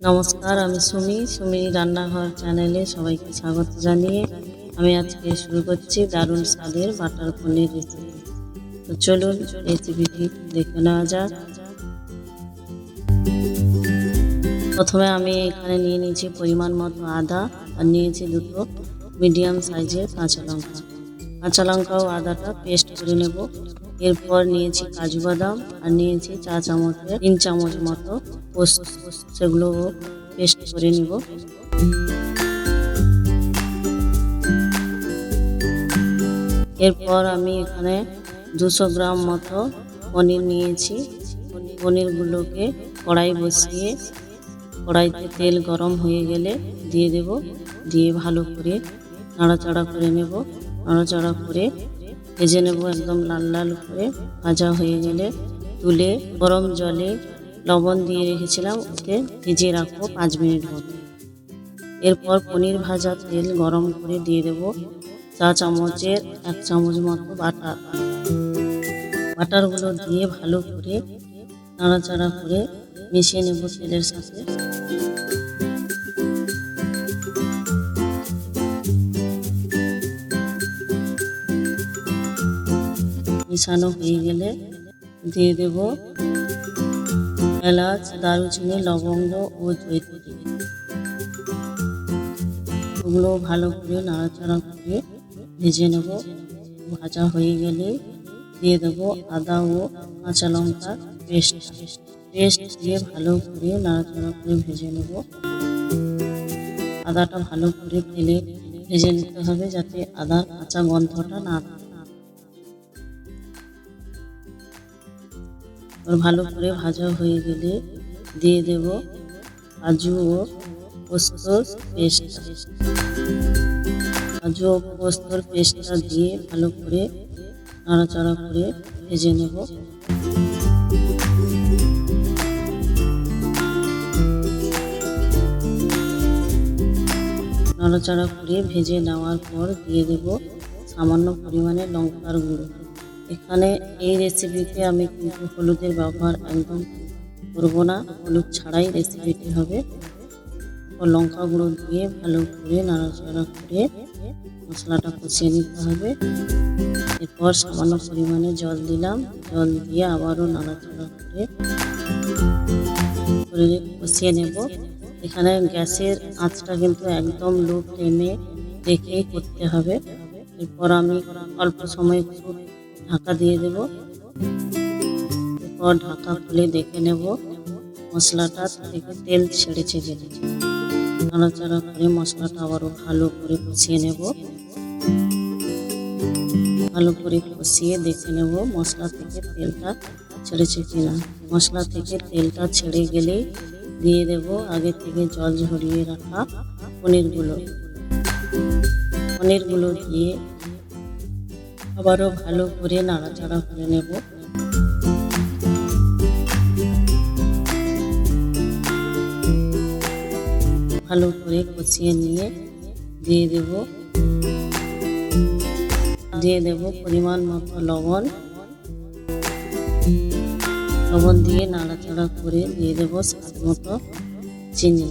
নমস্কার, আমি সুমি। সুমি রান্নাঘর চ্যানেলে সবাইকে স্বাগত জানিয়ে আমি আজকে শুরু করছি দারুণ স্বাদের বাটার পনির রেসিপি তো চলুন রেসিপিটি দেখে নেওয়া যাক। প্রথমে আমি এখানে নিয়ে নিয়েছি পরিমাণ মতো আদা আর নিয়েছি দুটো মিডিয়াম সাইজের কাঁচা লঙ্কা। কাঁচা লঙ্কা ও আদাটা পেস্ট করে নেব। এরপর নিয়েছি কাজু বাদাম আর নিয়েছি চা চামচের, তিন চামচ মতো পোস্ত। সেগুলো পেস্ট করে নিব। এরপর আমি এখানে দুশো গ্রাম মতো পনির নিয়েছি। পনিরগুলোকে কড়াই বসিয়ে, কড়াইতে তেল গরম হয়ে গেলে দিয়ে দেব। দিয়ে ভালো করে নাড়াচাড়া করে নেব। নাড়াচাড়া করে ভেজে নেব একদম লাল লাল করে, ভাজা হয়ে গেলে তুলে গরম জলে লবণ দিয়ে রেখেছিলাম, ওতে ভিজিয়ে রাখব পাঁচ মিনিট মতো। এরপর পনির ভাজা তেল গরম করে দিয়ে দেব চা চামচের এক চামচ মতো বাটার। বাটারগুলো দিয়ে ভালো করে নাড়াচাড়া করে মিশিয়ে নেব তেলের সাথে। মিশানো হয়ে গেলে দিয়ে দেব এলাচ, দারুচিনি, লবঙ্গ ও জৈত্রী ওগুলো ভালো করে নাড়াচাড়া করে ভেজে নেব। ভাজা হয়ে গেলে দিয়ে দেব আদা ও কাঁচা লঙ্কা পেস্ট। পেস্ট দিয়ে ভালো করে নাড়াচাড়া করে ভেজে নেব। আদাটা ভালো করে তেলে ভেজে নিতে হবে যাতে আদার কাঁচা গন্ধটা না থাকে। এবার ভালো করে ভাজা হয়ে গেলে দিয়ে দেব কাজু ও পোস্তর পেস্ট। কাজু ও পোস্তর পেস্টটা দিয়ে ভালো করে নাড়াচাড়া করে ভেজে নেব। নাড়াচাড়া করে ভেজে নেওয়ার পর দিয়ে দেব সামান্য পরিমাণে লঙ্কার গুঁড়ো। এখানে এই রেসিপিতে আমি কিন্তু হলুদের ব্যবহার একদম করব না। হলুদ ছাড়াই রেসিপিটি হবে। ও লঙ্কা গুঁড়ো দিয়ে ভালো করে নাড়াচাড়া করে মশলাটা কষিয়ে নিতে হবে। এরপর সামান্য পরিমাণে জল দিলাম। জল দিয়ে আবারও নাড়াচাড়া করে কষিয়ে নেব। এখানে গ্যাসের আঁচটা কিন্তু একদম লো ফ্লেমে রেখেই করতে হবে। এরপর আমি অল্প সময় ঢাকা দিয়ে দেব। এরপর ঢাকা খুলে দেখে নেব মশলাটা থেকে তেল ছেড়েছে যেতে নাড়াচাড়া করে মশলাটা আবারও ভালো করে কষিয়ে নেব। ভালো করে কষিয়ে দেখে নেব মশলা থেকে তেলটা ছেড়েছে কিনা। মশলা থেকে তেলটা ছেড়ে গেলেই দিয়ে দেব আগে থেকে জল ঝরিয়ে রাখা পনিরগুলো। পনিরগুলো দিয়ে আবারও ভালো করে নাড়াচাড়া করে নেব। ভালো করে কষিয়ে নিয়ে দিয়ে দেব। দিয়ে দেব পরিমাণ মতো লবণ। লবণ দিয়ে নাড়াচাড়া করে দিয়ে দেব স্বাদ মতো চিনি।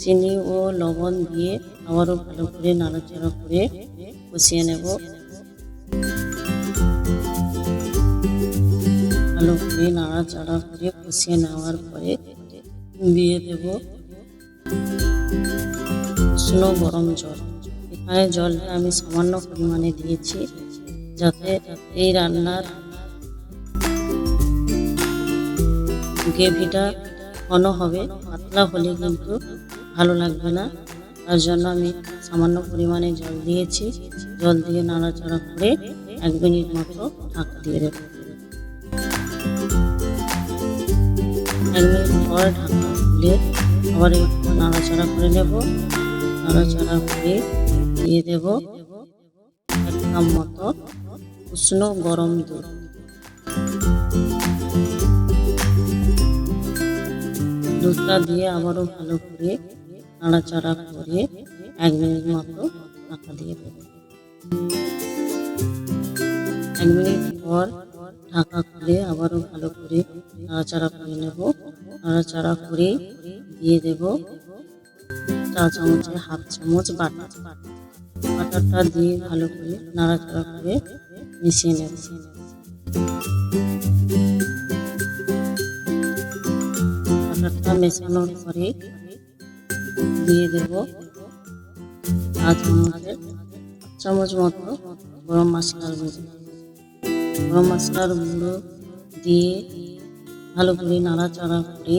চিনি ও লবণ দিয়ে আবারও ভালো করে নাড়াচাড়া করে কষিয়ে নেব। ভালো করে নাড়াচাড়া করে কষিয়ে নেওয়ার পরে দিয়ে দেব উষ্ণ গরম জল। এখানে জলটা আমি সামান্য পরিমাণে দিয়েছি যাতে এই রান্নার গ্রেভিটা ঘন হবে, পাতলা হলে কিন্তু ভালো লাগবে না। তার জন্য আমি সামান্য পরিমাণে জল দিয়েছি। জল দিয়ে নাড়াচাড়া করে এক মিনিট মতো ঢাকা দিয়ে দেবো এক মিনিট পর ঢাকা খুলে আবার একটু নাড়াচাড়া করে নেব। নাড়াচাড়া করে দিয়ে দেব এক কাপ মতো উষ্ণ গরম দুধ। দুধটা দিয়ে আবারও ভালো করে নাড়াচাড়া করে এক মিনিট মতো ঢাকা দিয়ে দেবো। এক মিনিট পর ঢাকা খুলে আবারও ভালো করে নাড়াচাড়া করে নেব। নাড়াচাড়া করে দিয়ে দেব চা চামচে হাফ চামচ বাটার। বাটারটা দিয়ে ভালো করে নাড়াচাড়া করে মিশিয়ে নেব। বাটারটা মেশানোর পরে দিয়ে দেব। চামচের চামচ মতো গরম মশলার গুঁড়ো। গরম মশলার গুঁড়ো দিয়ে ভালো করে নাড়াচাড়া করে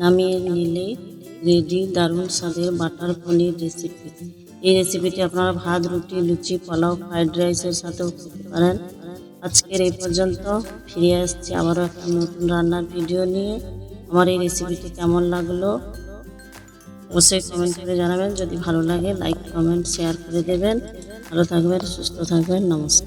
নামিয়ে নিলে রেডি দারুণ স্বাদের বাটার পনির রেসিপি এই রেসিপিটি আপনারা ভাত, রুটি, লুচি, পোলাও ফ্রাইড রাইসের সাথেও খেতে পারেন। আজকের এই পর্যন্ত ফিরে আসছি আবারও একটা নতুন রান্নার ভিডিও নিয়ে। আমার এই রেসিপিটি কেমন লাগল? অবশ্যই কমেন্ট করে জানাবেন। যদি ভালো লাগে লাইক কমেন্ট শেয়ার করে দেবেন। ভালো থাকবেন, সুস্থ থাকবেন। নমস্কার।